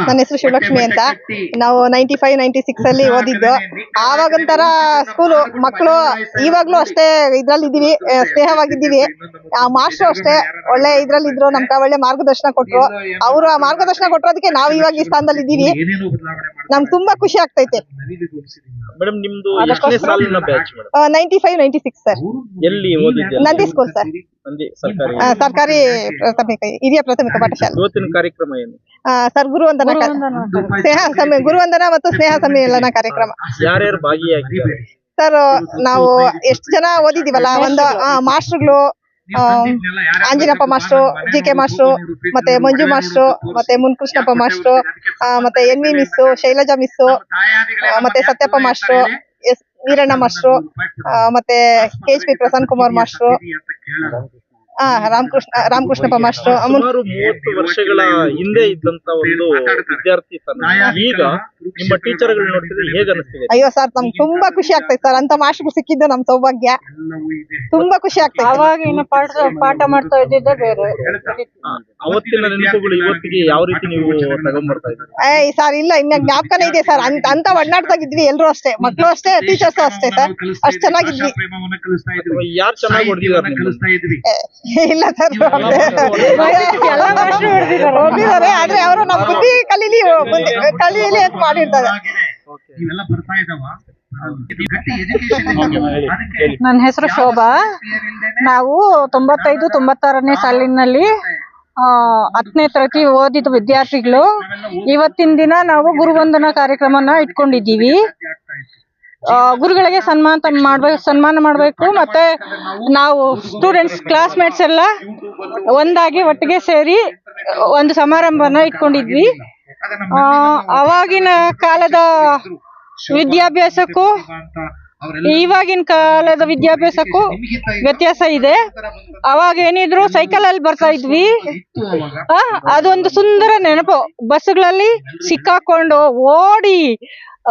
ನನ್ನ ಹೆಸರು ಶಿವಲಕ್ಷ್ಮಿ ಅಂತ. ನಾವು ನೈಂಟಿ ಫೈವ್ ನೈಂಟಿ ಸಿಕ್ಸ್ ಅಲ್ಲಿ ಓದಿದ್ದು ಆವಾಗಂತರ ಸ್ಕೂಲು ಮಕ್ಕಳು ಇವಾಗ್ಲೂ ಅಷ್ಟೇ ಇದ್ರಲ್ಲಿ ಇದೀವಿ ಸ್ನೇಹವಾಗಿದ್ದೀವಿ. ಆ ಮಾಸ್ಟ್ರು ಅಷ್ಟೇ. ಒಳ್ಳೆ ಇದ್ರಲ್ಲಿ ಇದ್ರು ನಮ್ಗೆ ಒಳ್ಳೆ ಮಾರ್ಗದರ್ಶನ ಕೊಟ್ರು. ಅವರು ಆ ಮಾರ್ಗದರ್ಶನ ಕೊಟ್ಟಿರೋದಕ್ಕೆ ನಾವು ಇವಾಗ ಈ ಸ್ಥಾನದಲ್ಲಿ ಇದ್ದೀವಿ ನಮ್ಗೆ ತುಂಬಾ ಖುಷಿ ಆಗ್ತೈತೆ. Ninety five ninety six sir Nandi school sir Nandi ಸರ್ಕಾರಿ ಆ, ಸರ್ಕಾರಿ ಪ್ರಾಥಮಿಕ ಹಿರಿಯ ಪ್ರಾಥಮಿಕ ಪಾಠಶಾಲೆ. ಇವತ್ತಿನ ಕಾರ್ಯಕ್ರಮ ಏನು? ಸರ್ ಗುರುವಂದನ ಸ್ನೇಹ ಸಮಯ ಗುರುವಂದನ ಮತ್ತು ಸ್ನೇಹ ಸಮ್ಮೇಳನ ಕಾರ್ಯಕ್ರಮ. ಯಾರ್ಯಾರು ಭಾಗಿಯಾಗಿದ್ದಾರೆ ಸರ್ ನಾವು ಎಷ್ಟು ಜನ ಓದಿದೀವಲ್ಲ ಒಂದು ಮಾಸ್ಟರ್ಗಳು ಮಾಸ್ಟ್ರುಗಳು ಆ, Anjinappa master G K master ಮತ್ತೆ ಮಂಜು ಮಾಸ್ಟ್ರು ಮತ್ತೆ ಮುನ್ಕೃಷ್ಣಪ್ಪ ಮಾಸ್ಟ್ರು ಆ, ಮತ್ತೆ N V miss Shailaja miss ಮತ್ತೆ Sathyappa master S Veeranna master ಆ, ಮತ್ತೆ K H P Prasanna Kumar master. ಆ ರಾಮಕೃಷ್ಣ ರಾಮಕೃಷ್ಣಪ್ಪ ಮಾಸ್ಟ್ರು ಸುಮಾರು ಮೂವತ್ತು ವರ್ಷಗಳ ಹಿಂದೆ ಇದ್ದಂತ ಒಂದು ವಿದ್ಯಾರ್ಥಿ ಈಗ ನಿಮ್ಮ ಟೀಚರ್ಗಳು ನೋಡ್ತಿದ್ರೆ ಹೇಗೆ ಅನಿಸ್ತಿದೆ? ಅಯ್ಯೋ ಸರ್ ನಮ್ಗೆ ತುಂಬಾ ಖುಷಿ ಆಗ್ತೈತೆ ಸರ್. ಅಂತ ಮಾಸ್ಟರ್ ಸಿಕ್ಕಿದ್ದು ನಮ್ ಸೌಭಾಗ್ಯ. ತುಂಬಾ ಖುಷಿ ಆಗ್ತೈತೆ. ಅವಾಗ ಇನ್ನು ಪಾಠ ಪಾಠ ಮಾಡ್ತಾ ಇದ್ದಿದ್ದೆ ಬೇರೆ. ಅವತ್ತಿನ ನೆನಪುಗಳು ಇವತ್ತಿಗೆ ಯಾವ ರೀತಿ ನೀವು ತಗೊಂಡ್ಬರ್ತಾ ಇದ್ದೀರಿ? ಏಯ್ ಸರ್ ಇಲ್ಲ ಇನ್ನ ಜ್ಞಾಪಕನೇ ಇದೆ ಸರ್. ಅಂತ ಅಂತ ಒಡನಾಡ್ತಾ ಇದ್ವಿ ಎಲ್ಲರೂ ಅಷ್ಟೇ. ಮಕ್ಕಳು ಅಷ್ಟೇ ಟೀಚರ್ಸ್ ಅಷ್ಟೇ ಸರ್. ಅಷ್ಟ್ ಚೆನ್ನಾಗಿದ್ವಿ. ಯಾರು ಚೆನ್ನಾಗಿ ಹೊಡೆದಿದ್ದಾರೆ ಕಲಿಸ್ತಾ ಏ, ಇಲ್ಲ ಸರ್. ಹೊಡ್ದಿದ್ದಾರೆ. ಆದ್ರೆ ಅವರು ನಮ್ ಬುದ್ಧಿ ಕಲೀಲಿ ಬುದ್ಧಿ ಕಲೀಲಿ ಅಂತ ಮಾಡಿರ್ತಾರೆ. ಇವೆಲ್ಲ ಬರ್ತಾ ಇದಾವ. ಗಟ್ಟಿ ಎಜುಕೇಶನ್ ನನ್ನ ಹೆಸರು ಶೋಭಾ. ನಾವು ತೊಂಬತ್ತೈದು ತೊಂಬತ್ತಾರನೇ ಸಾಲಿನಲ್ಲಿ ಆ, ಹತ್ತನೇ ತರಗತಿ ಓದಿದ ವಿದ್ಯಾರ್ಥಿಗಳು. ಇವತ್ತಿನ ದಿನ ನಾವು ಗುರುವಂದನಾ ಕಾರ್ಯಕ್ರಮನ ಇಟ್ಕೊಂಡಿದ್ದೀವಿ. ಗುರುಗಳಿಗೆ ಸನ್ಮಾನ ಮಾಡ್ಬೇಕು ಸನ್ಮಾನ ಮಾಡಬೇಕು. ಮತ್ತೆ ನಾವು ಸ್ಟೂಡೆಂಟ್ಸ್ ಕ್ಲಾಸ್ಮೇಟ್ಸ್ ಎಲ್ಲ ಒಂದಾಗಿ ಒಟ್ಟಿಗೆ ಸೇರಿ ಒಂದು ಸಮಾರಂಭನ ಇಟ್ಕೊಂಡಿದ್ವಿ. ಅವಾಗಿನ ಕಾಲದ ವಿದ್ಯಾಭ್ಯಾಸಕ್ಕೂ ಇವಾಗಿನ ಕಾಲದ ವಿದ್ಯಾಭ್ಯಾಸಕ್ಕೂ ವ್ಯತ್ಯಾಸ ಇದೆ. ಅವಾಗ ಏನಿದ್ರು ಸೈಕಲ್ ಅಲ್ಲಿ ಬರ್ತಾ ಇದ್ವಿ. ಅದೊಂದು ಸುಂದರ ನೆನಪು. ಬಸ್ಗಳಲ್ಲಿ ಸಿಕ್ಕಾಕೊಂಡು ಓಡಿ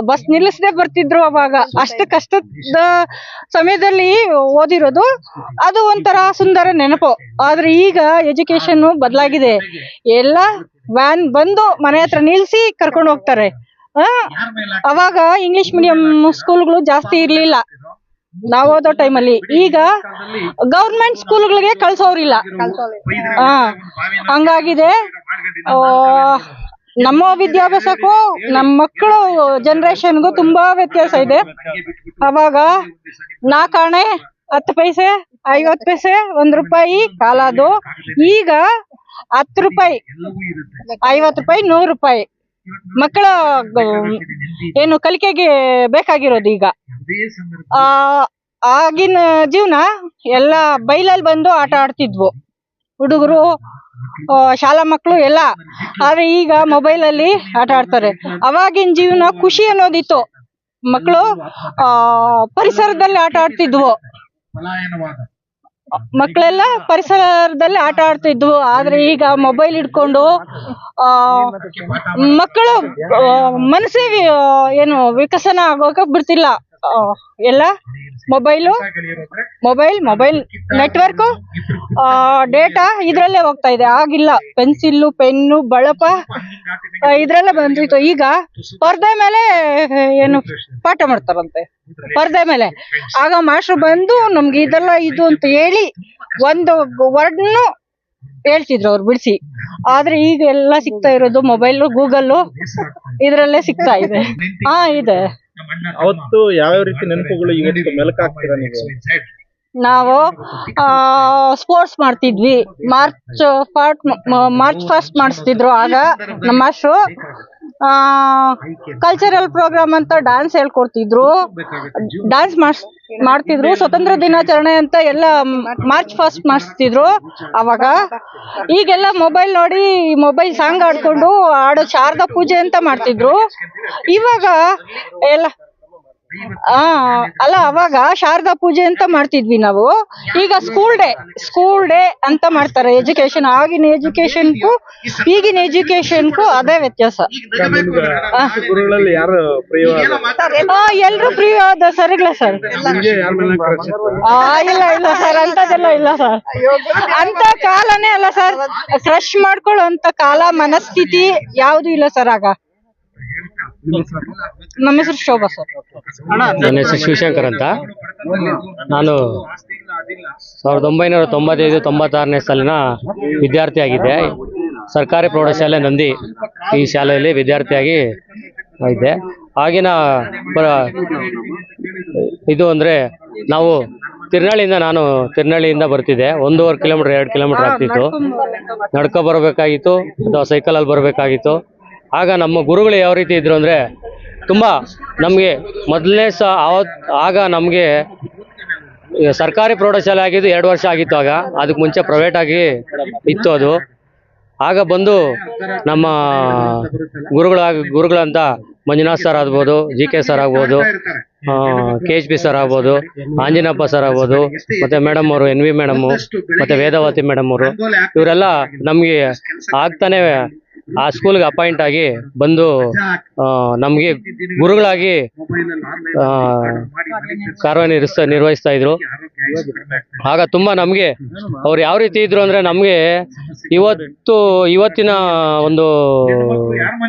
ಬಸ್ ನಿಲ್ಲಿಸದೆ ಬರ್ತಿದ್ರು ಅವಾಗ. ಅಷ್ಟು ಕಷ್ಟದ ಸಮಯದಲ್ಲಿ ಓದಿರೋದು ಅದು ಒಂಥರ ಸುಂದರ ನೆನಪು. ಆದ್ರೆ ಈಗ ಎಜುಕೇಶನ್ ಬದಲಾಗಿದೆ. ಎಲ್ಲ ವ್ಯಾನ್ ಬಂದು ಮನೆ ಹತ್ರ ನಿಲ್ಸಿ ಕರ್ಕೊಂಡು ಹೋಗ್ತಾರೆ. ಅವಾಗ ಇಂಗ್ಲಿಷ್ ಮೀಡಿಯಂ ಸ್ಕೂಲ್ಗಳು ಜಾಸ್ತಿ ಇರ್ಲಿಲ್ಲ. ನಾವು ಓದೋ ಟೈಮಲ್ಲಿ ಈಗ ಗೌರ್ಮೆಂಟ್ ಸ್ಕೂಲ್ಗಳಿಗೆ ಕಳ್ಸೋರಿಲ್ಲ. ಹಂಗಾಗಿದೆ. ನಮ್ಮ ವಿದ್ಯಾಭ್ಯಾಸಕ್ಕೂ ನಮ್ಮ ಮಕ್ಕಳು ಜನರೇಷನ್ಗೂ ತುಂಬಾ ವ್ಯತ್ಯಾಸ ಇದೆ. ಅವಾಗ ನಾಲ್ಕಾಣೆ ಹತ್ತು ಪೈಸೆ, ಐವತ್ತು ಪೈಸೆ, ಒಂದ್ ರೂಪಾಯಿ ಕಾಲದು ಈಗ ಹತ್ತು ರೂಪಾಯಿ, ಐವತ್ತು ರೂಪಾಯಿ, ನೂರು ರೂಪಾಯಿ. ಮಕ್ಕಳ, ಏನು ಕಲಿಕೆಗೆ ಬೇಕಾಗಿರೋದು ಈಗ. ಆ, ಆಗಿನ ಜೀವನ ಎಲ್ಲ ಬೈಲಲ್ಲಿ ಬಂದು ಆಟ ಆಡ್ತಿದ್ವು. ಹುಡುಗರು ಶಾಲಾ ಮಕ್ಕಳು ಎಲ್ಲ. ಆದ್ರೆ ಈಗ ಮೊಬೈಲ್ ಅಲ್ಲಿ ಆಟ ಆಡ್ತಾರೆ. ಅವಾಗಿನ ಜೀವನ ಖುಷಿ ಅನ್ನೋದಿತ್ತು. ಮಕ್ಕಳು ಪರಿಸರದಲ್ಲಿ ಆಟ ಆಡ್ತಿದ್ವು. ಮಕ್ಕಳೆಲ್ಲ ಪರಿಸರದಲ್ಲಿ ಆಟ ಆಡ್ತಿದ್ವು. ಆದ್ರೆ ಈಗ ಮೊಬೈಲ್ ಹಿಡ್ಕೊಂಡು, ಆ, ಮಕ್ಕಳು ಮನಸ್ಸಿಗೆ ಮನಸ್ಸೇ ಏನು ವಿಕಸನ ಆಗೋಕೆ ಬಿಡ್ತಿಲ್ಲ. ಎಲ್ಲ? Mobile mobile mobile network data ಇದ್ರಲ್ಲೇ ಹೋಗ್ತಾ ಇದೆ. ಆಗಿಲ್ಲ. ಪೆನ್ಸಿಲ್ಲು ಪೆನ್ನು ಬಳಪ ಇದ್ರಲ್ಲೇ ಬಂದಿತ್ತು ಈಗ ಪರ್ದೆ ಮೇಲೆ, ಏನು, ಪಾಠ ಮಾಡ್ತಾರಂತೆ. ಪರ್ದೆ ಮೇಲೆ. ಆಗ ಮಾಸ್ಟ್ರು ಬಂದು ನಮ್ಗೆ ಇದೆಲ್ಲ ಇದು ಅಂತ ಹೇಳಿ ಒಂದು ವರ್ಡ್ನು ಹೇಳ್ತಿದ್ರು ಅವ್ರು ಬಿಡಿಸಿ. ಆದ್ರೆ ಈಗ ಎಲ್ಲ ಸಿಗ್ತಾ ಇರೋದು ಮೊಬೈಲು ಗೂಗಲ್ಲು ಇದ್ರಲ್ಲೇ ಸಿಗ್ತಾ ಇದೆ. ಹಾ ಇದೆ. ಅವತ್ತು ಯಾವ ರೀತಿ ನೆನಪುಗಳು ಇವತ್ತು ಮೆಲುಕಾಗ್ತೀರಾ ನೀವು ನಾವು? ಸ್ಪೋರ್ಟ್ಸ್ ಮಾಡ್ತಿದ್ವಿ. ಮಾರ್ಚ್ ಫಾರ್ಟ್ ಮಾರ್ಚ್ ಫಸ್ಟ್ ಮಾಡಿಸ್ತಿದ್ರು ಆಗ ನಮ್ಮ ಮಾಸ್ಟ್ರು ಕಲ್ಚರಲ್ ಪ್ರೋಗ್ರಾಮ್ ಅಂತ ಡ್ಯಾನ್ಸ್ ಹೇಳ್ಕೊಡ್ತಿದ್ರು. ಡ್ಯಾನ್ಸ್ ಮಾಡಿಸ್ ಮಾಡ್ತಿದ್ರು. ಸ್ವತಂತ್ರ ದಿನಾಚರಣೆ ಅಂತ ಎಲ್ಲ ಮಾರ್ಚ್ ಫಸ್ಟ್ ಮಾಡಿಸ್ತಿದ್ರು ಅವಾಗ. ಈಗೆಲ್ಲ ಮೊಬೈಲ್ ನೋಡಿ ಮೊಬೈಲ್ ಸಾಂಗ್ ಆಡ್ಕೊಂಡು ಆಡೋ ಶಾರದಾ ಪೂಜೆ ಅಂತ ಮಾಡ್ತಿದ್ರು. ಇವಾಗ ಎಲ್ಲ ಆ ಅಲ್ಲ ಅವಾಗ ಶಾರದಾ ಪೂಜೆ ಅಂತ ಮಾಡ್ತಿದ್ವಿ ನಾವು. ಈಗ ಸ್ಕೂಲ್ ಡೇ ಸ್ಕೂಲ್ ಡೇ ಅಂತ ಮಾಡ್ತಾರೆ. ಎಜುಕೇಶನ್ ಆಗಿನ ಎಜುಕೇಶನ್ಗೂ ಈಗಿನ ಎಜುಕೇಶನ್ಗೂ ಅದೇ ವ್ಯತ್ಯಾಸ. ಗುರುಗಳಲ್ಲಿ ಯಾರು ಎಲ್ರು ಪ್ರಿಯ ಸರ್ಗಳೇ ಸರ್ ಇಲ್ಲ? ಆ ಇಲ್ಲ ಇಲ್ಲ ಸರ್ ಅಂತದೆಲ್ಲ ಇಲ್ಲ ಸರ್ ಅಂತ ಕಾಲನೇ ಅಲ್ಲ ಸರ್ ಕ್ರಶ್ ಮಾಡ್ಕೊಳ್ಳೋಂತ ಕಾಲ ಮನಸ್ಥಿತಿ ಯಾವ್ದು ಇಲ್ಲ ಸರ್ ಆಗ. ನಮ್ಮ ಹೆಸರು? ಶೋಭಾ ಸರ್. ನನ್ನ ಹೆಸರು ಶಿವಶಂಕರ್ ಅಂತ. ನಾನು ಸಾವಿರದ ಒಂಬೈನೂರ ತೊಂಬತ್ತೈದು ತೊಂಬತ್ತಾರನೇ ಸಾಲಿನ ವಿದ್ಯಾರ್ಥಿಯಾಗಿದ್ದೆ ಸರ್ಕಾರಿ ಪ್ರೌಢಶಾಲೆ ನಂದಿ ಈ ಶಾಲೆಯಲ್ಲಿ ವಿದ್ಯಾರ್ಥಿಯಾಗಿ ಇದ್ದೆ. ಆಗಿನ ಪ್ರ- ಇದು ಅಂದರೆ ನಾವು ತಿರ್ನಳ್ಳಿಯಿಂದ ನಾನು ತಿರ್ನಳ್ಳಿಯಿಂದ ಬರ್ತಿದ್ದೆ. ಒಂದೂವರೆ ಕಿಲೋಮೀಟರ್ ಎರಡು ಕಿಲೋಮೀಟರ್ ಆಗ್ತಿತ್ತು. ನಡ್ಕೊ ಬರಬೇಕಾಗಿತ್ತು ಅಥವಾ ಸೈಕಲಲ್ಲಿ ಬರಬೇಕಾಗಿತ್ತು. ಆಗ ನಮ್ಮ ಗುರುಗಳು ಯಾವ ರೀತಿ ಇದ್ರು ಅಂದರೆ ತುಂಬ ನಮಗೆ ಮೊದಲನೇ ಸಹ ಆಗ ನಮಗೆ ಸರ್ಕಾರಿ ಪ್ರೌಢಶಾಲೆ ಆಗಿದ್ದು ಎರಡು ವರ್ಷ ಆಗಿತ್ತು ಆಗ. ಅದಕ್ಕೆ ಮುಂಚೆ ಪ್ರೈವೇಟ್ ಆಗಿ ಇತ್ತು ಅದು. ಆಗ ಬಂದು ನಮ್ಮ ಗುರುಗಳಾಗ ಗುರುಗಳಂತ ಮಂಜುನಾಥ್ ಸರ್ ಆಗ್ಬೋದು ಜಿ ಕೆ ಸರ್ ಆಗ್ಬೋದು ಕೆ ಎಚ್ ಪಿ ಸರ್ ಆಗ್ಬೋದು ಆಂಜನಪ್ಪ ಸರ್ ಆಗ್ಬೋದು, ಮತ್ತೆ ಮೇಡಮ್ ಅವರು ಎನ್ ವಿ ಮೇಡಮ್ಮು ಮತ್ತೆ ವೇದಾವತಿ ಮೇಡಮ್ ಅವರು, ಇವರೆಲ್ಲ ನಮಗೆ ಆಗ್ತಾನೆ ಆ ಸ್ಕೂಲ್ಗೆ ಅಪಾಯಿಂಟ್ ಆಗಿ ಬಂದು ನಮಗೆ ಗುರುಗಳಾಗಿ ಕಾರ್ಯನಿರ್ವಹಿಸ್ತಾ ನಿರ್ವಹಿಸ್ತಾ ಇದ್ರು. ಆಗ ತುಂಬಾ ನಮಗೆ, ಅವ್ರು ಯಾವ ರೀತಿ ಇದ್ರು ಅಂದ್ರೆ ನಮಗೆ ಇವತ್ತು, ಇವತ್ತಿನ ಒಂದು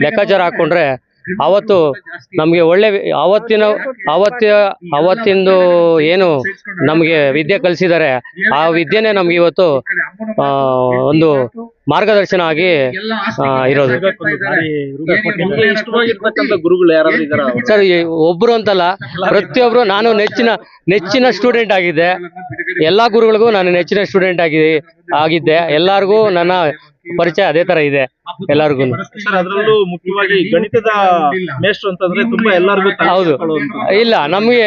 ಲೆಕ್ಕಾಚಾರ ಹಾಕೊಂಡ್ರೆ ಅವತ್ತು ನಮಗೆ ಒಳ್ಳೆ ಅವತ್ತಿನ ಅವತ್ತ ಅವತ್ತಿಂದು ಏನು ನಮಗೆ ವಿದ್ಯೆ ಕಲಿಸಿದ್ದಾರೆ. ಆ ವಿದ್ಯೆನೇ ನಮ್ಗೆ ಇವತ್ತು ಒಂದು ಮಾರ್ಗದರ್ಶನ ಆಗಿ ಇರೋದು. ಸರ್ ಒಬ್ರು ಅಂತಲ್ಲ, ಪ್ರತಿಯೊಬ್ರು ನಾನು ನೆಚ್ಚಿನ ನೆಚ್ಚಿನ ಸ್ಟೂಡೆಂಟ್ ಆಗಿದ್ದೆ. ಎಲ್ಲಾ ಗುರುಗಳಿಗೂ ನಾನು ನೆಚ್ಚಿನ ಸ್ಟೂಡೆಂಟ್ ಆಗಿ, ಆಗಿದ್ದೆ. ಎಲ್ಲರಿಗೂ ನನ್ನ ಪರಿಚಯ ಅದೇ ತರ ಇದೆ ಎಲ್ಲರಿಗೂ ಸರ್ ಅದರಲ್ಲೂ ಮುಖ್ಯವಾಗಿ ಗಣಿತದ ಮೇಷ್ಟ್ರು ಅಂತಂದ್ರೆ ತುಂಬಾ ಎಲ್ಲರಿಗೂ ಹೌದು. ಇಲ್ಲ ನಮಗೆ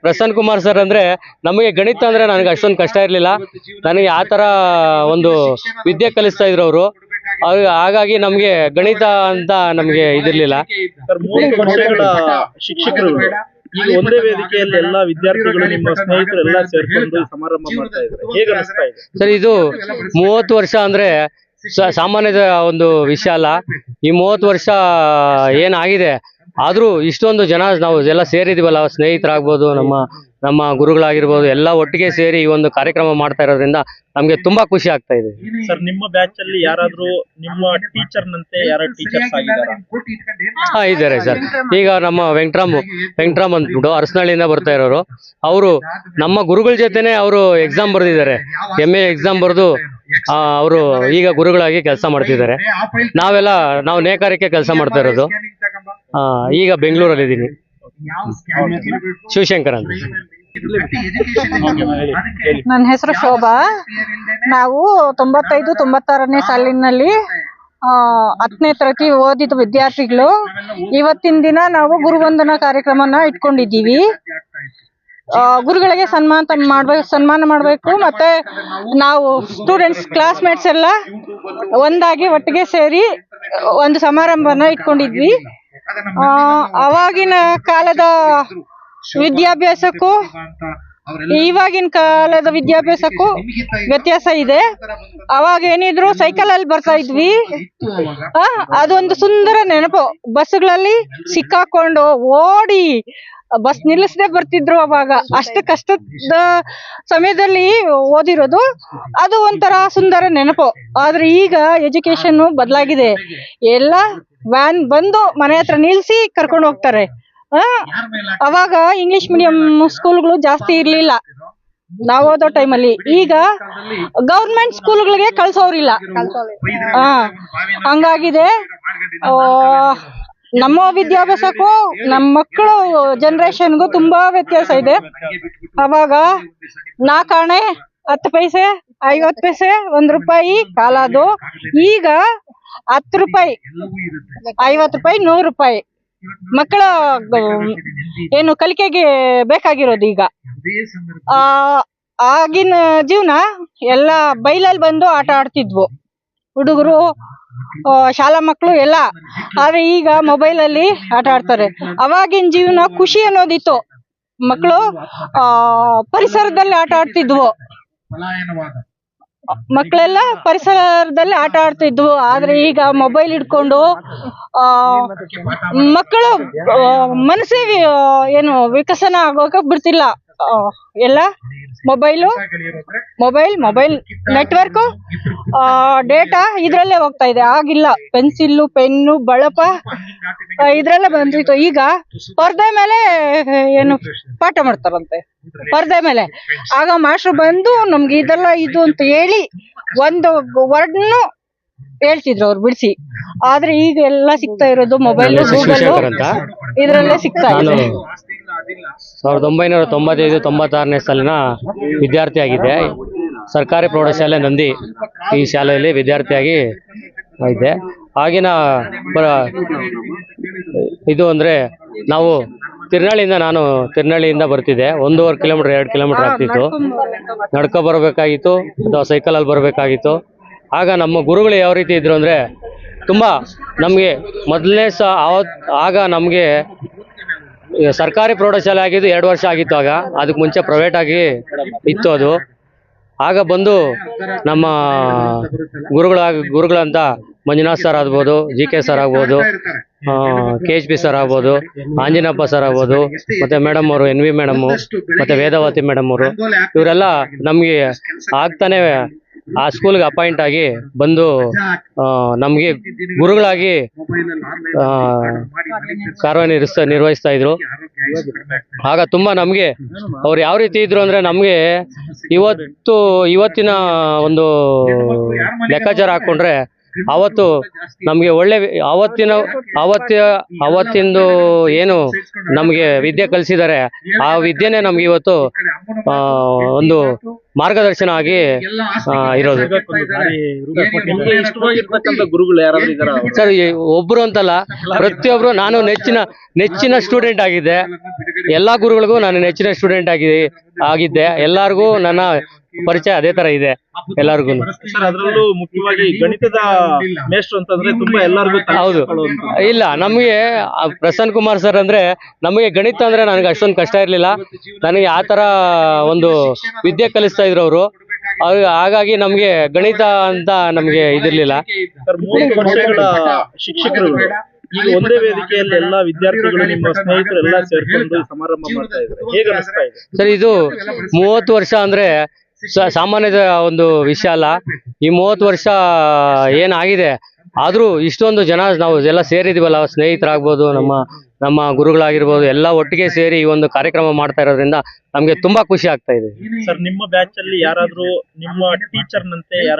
ಪ್ರಸನ್ ಪ್ರಸನ್ನ ಕುಮಾರ್ ಸರ್ ಅಂದ್ರೆ ನಮಗೆ ಗಣಿತ ಅಂದ್ರೆ ನನಗೆ ಅಷ್ಟೊಂದು ಕಷ್ಟ ಇರಲಿಲ್ಲ. ನನಗೆ ಆ ತರ ಒಂದು ವಿದ್ಯೆ ಕಲಿಸ್ತಾ ಇದ್ರು ಅವರು. ಹಾಗಾಗಿ ನಮ್ಗೆ ಗಣಿತ ಅಂತ ನಮ್ಗೆ ಇದಿರ್ಲಿಲ್ಲ. ಶಿಕ್ಷಕರು. ಒಂದೇ ವೇದಿಕೆಯಲ್ಲಿ ಎಲ್ಲಾ ವಿದ್ಯಾರ್ಥಿಗಳು ನಿಮ್ಮ ಸ್ನೇಹಿತರು ಎಲ್ಲ ಸೇರ್ಕೊಂಡು ಸಮಾರಂಭ ಮಾಡ್ತಾ ಇದ್ದಾರೆ. ಹೇಗೆ ಅನಿಸ್ತಾ ಇದೆ? ಸರ್ ಇದು ಮೂವತ್ತು ವರ್ಷ ಅಂದ್ರೆ ಸಾಮಾನ್ಯದ ಒಂದು ವಿಷಯ ಅಲ್ಲ. ಈ ಮೂವತ್ತು ವರ್ಷ ಏನಾಗಿದೆ? ಆದ್ರೂ ಇಷ್ಟೊಂದು ಜನ ನಾವು ಎಲ್ಲ ಸೇರಿದೀವಲ್ಲ ಸ್ನೇಹಿತರಾಗ್ಬೋದು ನಮ್ಮ ನಮ್ಮ ಗುರುಗಳಾಗಿರ್ಬೋದು ಎಲ್ಲ ಒಟ್ಟಿಗೆ ಸೇರಿ ಈ ಒಂದು ಕಾರ್ಯಕ್ರಮ ಮಾಡ್ತಾ ಇರೋದ್ರಿಂದ ನಮ್ಗೆ ತುಂಬಾ ಖುಷಿ ಆಗ್ತಾ ಇದೆ. ಸರ್ ನಿಮ್ಮ ಬ್ಯಾಚ್ ಅಲ್ಲಿ ಯಾರಾದ್ರೂ ನಿಮ್ಮ ಟೀಚರ್ ನಂತೆ ಯಾರ ಟೀಚರ್ಸ್ ಹಾ ಇದ್ದಾರೆ ಸರ್. ಈಗ ನಮ್ಮ ವೆಂಕಟರಾಮ್ ವೆಂಕಟರಾಮ್ ಅಂದ್ಬಿಟ್ಟು ಅರಸನಹಳ್ಳಿಯಿಂದ ಬರ್ತಾ ಇರೋರು. ಅವರು ನಮ್ಮ ಗುರುಗಳ ಜೊತೆನೆ ಅವರು ಎಕ್ಸಾಮ್ ಬರೆದಿದ್ದಾರೆ. ಎಂ ಎ ಎಕ್ಸಾಮ್ ಬರೆದು ಅವರು ಈಗ ಗುರುಗಳಾಗಿ ಕೆಲಸ ಮಾಡ್ತಿದ್ದಾರೆ. ನಾವೆಲ್ಲ ನಾವು ನೇಕಾರಿಕೆ ಕೆಲಸ ಮಾಡ್ತಾ ಇರೋದು ಆ, ಈಗ ಬೆಂಗಳೂರಲ್ಲಿ ಇದ್ದೀನಿ ಶಿವಶಂಕರ್ ಅಂತ. ನನ್ನ ಹೆಸರು ಶೋಭಾ. ನಾವು ತೊಂಬತ್ತೈದು ತೊಂಬತ್ತಾರನೇ ಸಾಲಿನಲ್ಲಿ ಹತ್ತನೇ ತರಗತಿ ಓದಿದ ವಿದ್ಯಾರ್ಥಿಗಳು. ಇವತ್ತಿನ ದಿನ ನಾವು ಗುರುವಂದನಾ ಕಾರ್ಯಕ್ರಮನ ಇಟ್ಕೊಂಡಿದ್ದೀವಿ. ಗುರುಗಳಿಗೆ ಸನ್ಮಾನ ಮಾಡ್ಬೇಕು ಸನ್ಮಾನ ಮಾಡಬೇಕು. ಮತ್ತೆ ನಾವು ಸ್ಟೂಡೆಂಟ್ಸ್ ಕ್ಲಾಸ್ಮೇಟ್ಸ್ ಎಲ್ಲ ಒಂದಾಗಿ ಒಟ್ಟಿಗೆ ಸೇರಿ ಒಂದು ಸಮಾರಂಭನ ಇಟ್ಕೊಂಡಿದ್ವಿ. ಅವಾಗಿನ ಕಾಲದ ವಿದ್ಯಾಭ್ಯಾಸಕ್ಕೂ, ಇವಾಗಿನ ಕಾಲದ ವಿದ್ಯಾಭ್ಯಾಸಕ್ಕೂ ವ್ಯತ್ಯಾಸ ಇದೆ. ಅವಾಗ ಏನಿದ್ರು ಸೈಕಲ್ ಅಲ್ಲಿ ಬರ್ತಾ ಇದ್ವಿ. ಅದೊಂದು ಸುಂದರ ನೆನಪು. ಬಸ್ಗಳಲ್ಲಿ ಸಿಕ್ಕಾಕೊಂಡು ಓಡಿ ಬಸ್ ನಿಲ್ಲಿಸದೆ ಬರ್ತಿದ್ರು ಅವಾಗ. ಅಷ್ಟು ಕಷ್ಟದ ಸಮಯದಲ್ಲಿ ಓದಿರೋದು. ಅದು ಒಂಥರ ಸುಂದರ ನೆನಪು. ಆದ್ರೆ ಈಗ ಎಜುಕೇಶನ್ ಬದಲಾಗಿದೆ. ಎಲ್ಲ ವ್ಯಾನ್ ಬಂದು ಮನೆ ಹತ್ರ ನಿಲ್ಸಿ ಕರ್ಕೊಂಡು ಹೋಗ್ತಾರೆ. ಅವಾಗ ಇಂಗ್ಲಿಷ್ ಮೀಡಿಯಂ ಸ್ಕೂಲ್ಗಳು ಜಾಸ್ತಿ ಇರ್ಲಿಲ್ಲ. ನಾವು ಓದೋ ಟೈಮಲ್ಲಿ. ಈಗ ಗೌರ್ಮೆಂಟ್ ಸ್ಕೂಲ್ಗಳಿಗೆ ಕಳ್ಸೋರಿಲ್ಲ. ಹಂಗಾಗಿದೆ. ನಮ್ಮ ವಿದ್ಯಾಭ್ಯಾಸಕ್ಕೂ ನಮ್ಮ ಮಕ್ಕಳು ಜನರೇಷನ್ಗೂ ತುಂಬಾ ವ್ಯತ್ಯಾಸ ಇದೆ. ಅವಾಗ ನಾಲ್ಕಾಣೆ ಹತ್ತು ಪೈಸೆ ಐವತ್ತು ಪೈಸೆ ಒಂದ್ ರೂಪಾಯಿ ಕಾಲದು. ಈಗ ಹತ್ತು ರೂಪಾಯಿ ಐವತ್ತು ರೂಪಾಯಿ ನೂರು ರೂಪಾಯಿ. ಮಕ್ಕಳ ಏನು ಕಲಿಕೆಗೆ ಬೇಕಾಗಿರೋದು ಈಗ. ಆ ಆಗಿನ ಜೀವನ ಎಲ್ಲ ಬೈಲಲ್ಲಿ ಬಂದು ಆಟ ಆಡ್ತಿದ್ವು. ಹುಡುಗರು ಶಾಲಾ ಮಕ್ಕಳು ಎಲ್ಲ. ಆದ್ರೆ ಈಗ ಮೊಬೈಲ್ ಅಲ್ಲಿ ಆಟ ಆಡ್ತಾರೆ. ಅವಾಗಿನ ಜೀವನ ಖುಷಿ ಅನ್ನೋದಿತ್ತು. ಮಕ್ಕಳು ಆ ಪರಿಸರದಲ್ಲಿ ಆಟ ಆಡ್ತಿದ್ವು. ಮಕ್ಕಳೆಲ್ಲ ಪರಿಸರದಲ್ಲಿ ಆಟ ಆಡ್ತಿದ್ವು. ಆದ್ರೆ ಈಗ ಮೊಬೈಲ್ ಹಿಡ್ಕೊಂಡು ಆ ಮಕ್ಕಳು ಆ, ಮನಸ್ಸೇ ಏನು ವಿಕಸನ ಆಗೋಕೆ ಬಿಡ್ತಿಲ್ಲ. ಆ, ಎಲ್ಲ? Mobile mobile mobile network data ಇದ್ರಲ್ಲೇ ಹೋಗ್ತಾ ಇದೆ ಆಗಿಲ್ಲ. ಪೆನ್ಸಿಲ್ಲು ಪೆನ್ನು ಬಳಪ ಇದರಲ್ಲೇ ಬಂದಿತ್ತು ಈಗ ಪರ್ದೆ ಮೇಲೆ ಏನು ಪಾಠ ಮಾಡ್ತಾರಂತೆ. ಪರ್ದೆ ಮೇಲೆ. ಆಗ ಮಾಸ್ಟ್ರು ಬಂದು ನಮ್ಗೆ ಇದೆಲ್ಲ ಇದು ಅಂತ ಹೇಳಿ ಒಂದು ವರ್ಡ್ನು ಹೇಳ್ತಿದ್ರು ಅವ್ರು ಬಿಡಿಸಿ. ಆದ್ರೆ ಈಗ ಎಲ್ಲ ಸಿಗ್ತಾ ಇರೋದು ಮೊಬೈಲ್ ಗೂಗಲ್ ಇದ್ರಲ್ಲೇ ಸಿಗ್ತಾ ಇದೆ. ಸಾವಿರದ ಒಂಬೈನೂರ ತೊಂಬತ್ತೈದು, ತೊಂಬತ್ತಾರನೇ ಸಾಲಿನ ವಿದ್ಯಾರ್ಥಿಯಾಗಿದ್ದೆ ಸರ್ಕಾರಿ ಪ್ರೌಢಶಾಲೆ ನಂದಿ ಈ ಶಾಲೆಯಲ್ಲಿ ವಿದ್ಯಾರ್ಥಿಯಾಗಿ ಇದ್ದೆ. ಆಗಿನ ಇದು ಅಂದರೆ ನಾವು ತಿರ್ನಳ್ಳಿಯಿಂದ ನಾನು ತಿರ್ನಳ್ಳಿಯಿಂದ ಬರ್ತಿದ್ದೆ. ಒಂದೂವರೆ ಕಿಲೋಮೀಟರ್, ಎರಡು ಕಿಲೋಮೀಟರ್ ಆಗ್ತಿತ್ತು. ನಡ್ಕೊ ಬರಬೇಕಾಗಿತ್ತು ಅಥವಾ ಸೈಕಲಲ್ಲಿ ಬರಬೇಕಾಗಿತ್ತು. ಆಗ ನಮ್ಮ ಗುರುಗಳು ಯಾವ ರೀತಿ ಇದ್ರು ಅಂದರೆ ತುಂಬ ನಮಗೆ ಮೊದಲನೇ ಸಹ ಆಗ ನಮಗೆ ಸರ್ಕಾರಿ ಪ್ರೌಢಶಾಲೆ ಆಗಿದ್ದು ಎರಡು ವರ್ಷ ಆಗಿತ್ತು ಆಗ. ಅದಕ್ಕೆ ಮುಂಚೆ ಪ್ರೈವೇಟ್ ಆಗಿ ಇತ್ತು ಅದು. ಆಗ ಬಂದು ನಮ್ಮ ಗುರುಗಳ ಗುರುಗಳಂತ ಮಂಜುನಾಥ್ ಸರ್ ಆಗ್ಬೋದು ಜಿ ಕೆ ಸರ್ ಆಗ್ಬೋದು ಕೆ ಎಚ್ ಪಿ ಸರ್ ಆಗ್ಬೋದು ಆಂಜಿನಪ್ಪ ಸರ್ ಆಗ್ಬೋದು, ಮತ್ತೆ ಮೇಡಮ್ ಅವರು ಎನ್ ವಿ ಮೇಡಮ್ಮು ಮತ್ತೆ ವೇದಾವತಿ ಮೇಡಮ್ ಅವರು, ಇವರೆಲ್ಲ ನಮಗೆ ಆಗ್ತಾನೆ ಆ ಸ್ಕೂಲ್ಗೆ ಅಪಾಯಿಂಟ್ ಆಗಿ ಬಂದು ನಮಗೆ ಗುರುಗಳಾಗಿ ಕಾರ್ಯನಿರ್ವಹಿಸ್ತಾ ನಿರ್ವಹಿಸ್ತಾ ಇದ್ರು. ಆಗ ತುಂಬಾ ನಮಗೆ, ಅವ್ರು ಯಾವ ರೀತಿ ಇದ್ರು ಅಂದ್ರೆ ನಮಗೆ ಇವತ್ತು, ಇವತ್ತಿನ ಒಂದು ಲೆಕ್ಕಾಚಾರ ಹಾಕೊಂಡ್ರೆ ಅವತ್ತು ನಮಗೆ ಒಳ್ಳೆ ಅವತ್ತಿನ ಅವತ್ತ ಅವತ್ತಿಂದು ಏನು ನಮಗೆ ವಿದ್ಯೆ ಕಲಿಸಿದ್ದಾರೆ, ಆ ವಿದ್ಯೆನೇ ನಮ್ಗೆ ಇವತ್ತು ಒಂದು ಮಾರ್ಗದರ್ಶನ ಆಗಿ ಆ, ಇರೋದು. ಗುರುಗಳು ಯಾರಾದ್ರೂ ಸರ್ ಒಬ್ರು ಅಂತಲ್ಲ ಪ್ರತಿಯೊಬ್ರು ನಾನು ನೆಚ್ಚಿನ ನೆಚ್ಚಿನ ಸ್ಟೂಡೆಂಟ್ ಆಗಿದ್ದೆ. ಎಲ್ಲಾ ಗುರುಗಳಿಗೂ ನಾನು ನೆಚ್ಚಿನ ಸ್ಟೂಡೆಂಟ್ ಆಗಿ ಆಗಿದ್ದೆ. ಎಲ್ಲಾರ್ಗೂ ನನ್ನ ಪರಿಚಯ ಅದೇ ತರ ಇದೆ ಎಲ್ಲರಿಗೂ ಸರ್ ಅದರಲ್ಲೂ ಮುಖ್ಯವಾಗಿ ಗಣಿತದ ಮೇಷ್ಟ್ರು ಅಂತಂದ್ರೆ ತುಂಬಾ ಎಲ್ಲರಿಗೂ ಹೌದು. ಇಲ್ಲ ನಮಗೆ ಪ್ರಸನ್ ಪ್ರಸನ್ನ ಕುಮಾರ್ ಸರ್ ಅಂದ್ರೆ ನಮಗೆ ಗಣಿತ ಅಂದ್ರೆ ನನಗೆ ಅಷ್ಟೊಂದು ಕಷ್ಟ ಇರಲಿಲ್ಲ. ನನಗೆ ಆ ತರ ಒಂದು ವಿದ್ಯೆ ಕಲಿಸ್ತಾ ಇದ್ರು ಅವರು. ಹಾಗಾಗಿ ನಮ್ಗೆ ಗಣಿತ ಅಂತ ನಮ್ಗೆ ಇದಿರ್ಲಿಲ್ಲ. ಸರ್ ಮೂರು ವರ್ಷಗಳ ಶಿಕ್ಷಕರು ಈಗ ಒಂದೇ ವೇದಿಕೆಯಲ್ಲಿ ಎಲ್ಲಾ ವಿದ್ಯಾರ್ಥಿಗಳು ನಿಮ್ಮ ಸ್ನೇಹಿತರು ಎಲ್ಲಾ ಸೇರ್ಕೊಂಡು ಈ ಸಮಾರಂಭ ಮಾಡ್ತಾ ಇದ್ದಾರೆ. ಹೇಗೆ ಅನಿಸ್ತಾ ಇದೆ? ಸರ್ ಇದು ಮೂವತ್ತು ವರ್ಷ ಅಂದ್ರೆ ಸ- ಸಾಮಾನ್ಯದ ಒಂದು ವಿಷಯ ಅಲ್ಲ. ಈ ಮೂವತ್ತು ವರ್ಷ ಏನಾಗಿದೆ? ಆದ್ರೂ ಇಷ್ಟೊಂದು ಜನ ನಾವು ಎಲ್ಲ ಸೇರಿದೀವಲ್ಲ, ಸ್ನೇಹಿತರಾಗ್ಬೋದು, ನಮ್ಮ ನಮ್ಮ ಗುರುಗಳಾಗಿರ್ಬೋದು, ಎಲ್ಲ ಒಟ್ಟಿಗೆ ಸೇರಿ ಈ ಒಂದು ಕಾರ್ಯಕ್ರಮ ಮಾಡ್ತಾ ಇರೋದ್ರಿಂದ ನಮ್ಗೆ ತುಂಬಾ ಖುಷಿ ಆಗ್ತಾ ಇದೆ. ಸರ್, ನಿಮ್ಮ ಬ್ಯಾಚ್ ಅಲ್ಲಿ ಯಾರಾದ್ರೂ ನಿಮ್ಮ ಟೀಚರ್ ನಂತೆ ಯಾರಾದ್ರೂ